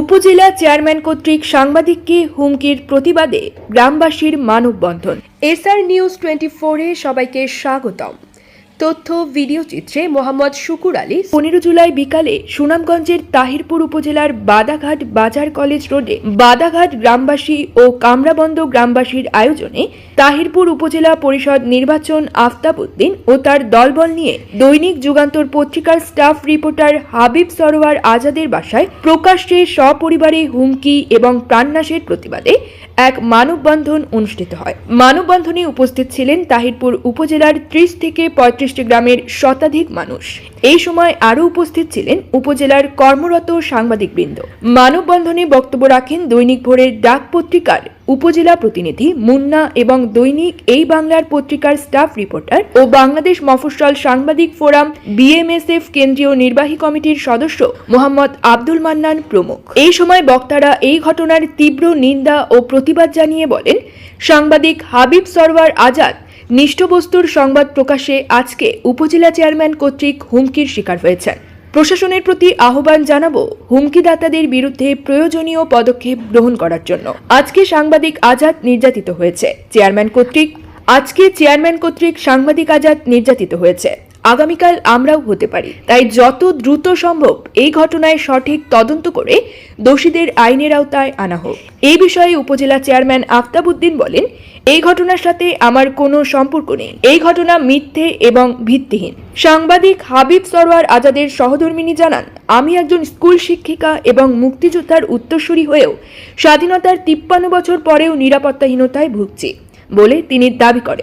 উপজেলা চেয়ারম্যান কর্তৃক সাংবাদিককে হুমকির প্রতিবাদে গ্রামবাসীর মানববন্ধন। এসআর নিউজ টোয়েন্টি ফোরে সবাইকে স্বাগতম। তথ্য ভিডিও চিত্রে মোহাম্মদ শুকুর আলী। পনেরো জুলাই বিকালে সুনামগঞ্জের তাহিরপুর উপজেলার বাদাঘাট বাজার কলেজ রোডে বাদাঘাট গ্রামবাসী ও কামরাবন্দ গ্রামবাসীর আয়োজনে তাহিরপুর উপজেলা পরিষদ নির্বাচন আফতাব উদ্দিন ও তার দলবল নিয়ে দৈনিক যুগান্তর পত্রিকার স্টাফ রিপোর্টার হাবিব সরোয়ার আজাদের বাসায় প্রকাশ্যে সপরিবারে হুমকি এবং প্রাণনাশের প্রতিবাদে এক মানববন্ধন অনুষ্ঠিত হয়। মানববন্ধনে উপস্থিত ছিলেন তাহিরপুর উপজেলার ত্রিশ থেকে পঁয়ত্রিশটি গ্রামের শতাধিক মানুষ। এই সময় আরও উপস্থিত ছিলেন উপজেলার কর্মরত সাংবাদিকবৃন্দ। মানববন্ধনে বক্তব্য রাখেন দৈনিক ভোরের ডাক পত্রিকার উপজেলা প্রতিনিধি মুন্না এবং দৈনিক এই বাংলার পত্রিকার স্টাফ রিপোর্টার ও বাংলাদেশ মফস্বল সাংবাদিক ফোরাম বিএমএসএফ কেন্দ্রীয় নির্বাহী কমিটির সদস্য মোহাম্মদ আব্দুল মান্নান প্রমুখ। এই সময় বক্তারা এই ঘটনার তীব্র নিন্দা ও প্রতিবাদ জানিয়ে বলেন, সাংবাদিক হাবিব সরওয়ার আজাদ নিষ্ঠবস্তুর সংবাদ প্রকাশে আজকে উপজেলা চেয়ারম্যান কর্তৃক হুমকির শিকার হয়েছেন। প্রশাসনের প্রতি আহ্বান জানাব হুমকিদাতাদের বিরুদ্ধে প্রয়োজনীয় পদক্ষেপ গ্রহণ করার জন্য। আজকে সাংবাদিক আজাদ নির্যাতিত হয়েছে। চেয়ারম্যান কর্তৃক আজকে চেয়ারম্যান কর্তৃক সাংবাদিক আজাদ নির্যাতিত হয়েছে। আগামীকাল আমরাও হতে পারি। তাই যত দ্রুত সম্ভব এই ঘটনায় সঠিক তদন্ত করে দোষীদের আইনের আওতায় আনা হোক। এই বিষয়ে উপজেলা চেয়ারম্যান আফতাবউদ্দিন বলেন এই ঘটনার সাথে আমার কোনো সম্পর্ক নেই। এই ঘটনা মিথ্যে এবং ভিত্তিহীন। সাংবাদিক হাবিব সরওয়ার আজাদের সহধর্মিনী জানান, আমি একজন স্কুল শিক্ষিকা এবং মুক্তিযোদ্ধার উত্তরসূরি হয়েও স্বাধীনতার তিপ্পান্ন বছর পরেও নিরাপত্তাহীনতায় ভুগছি বলে তিনি দাবি করেন।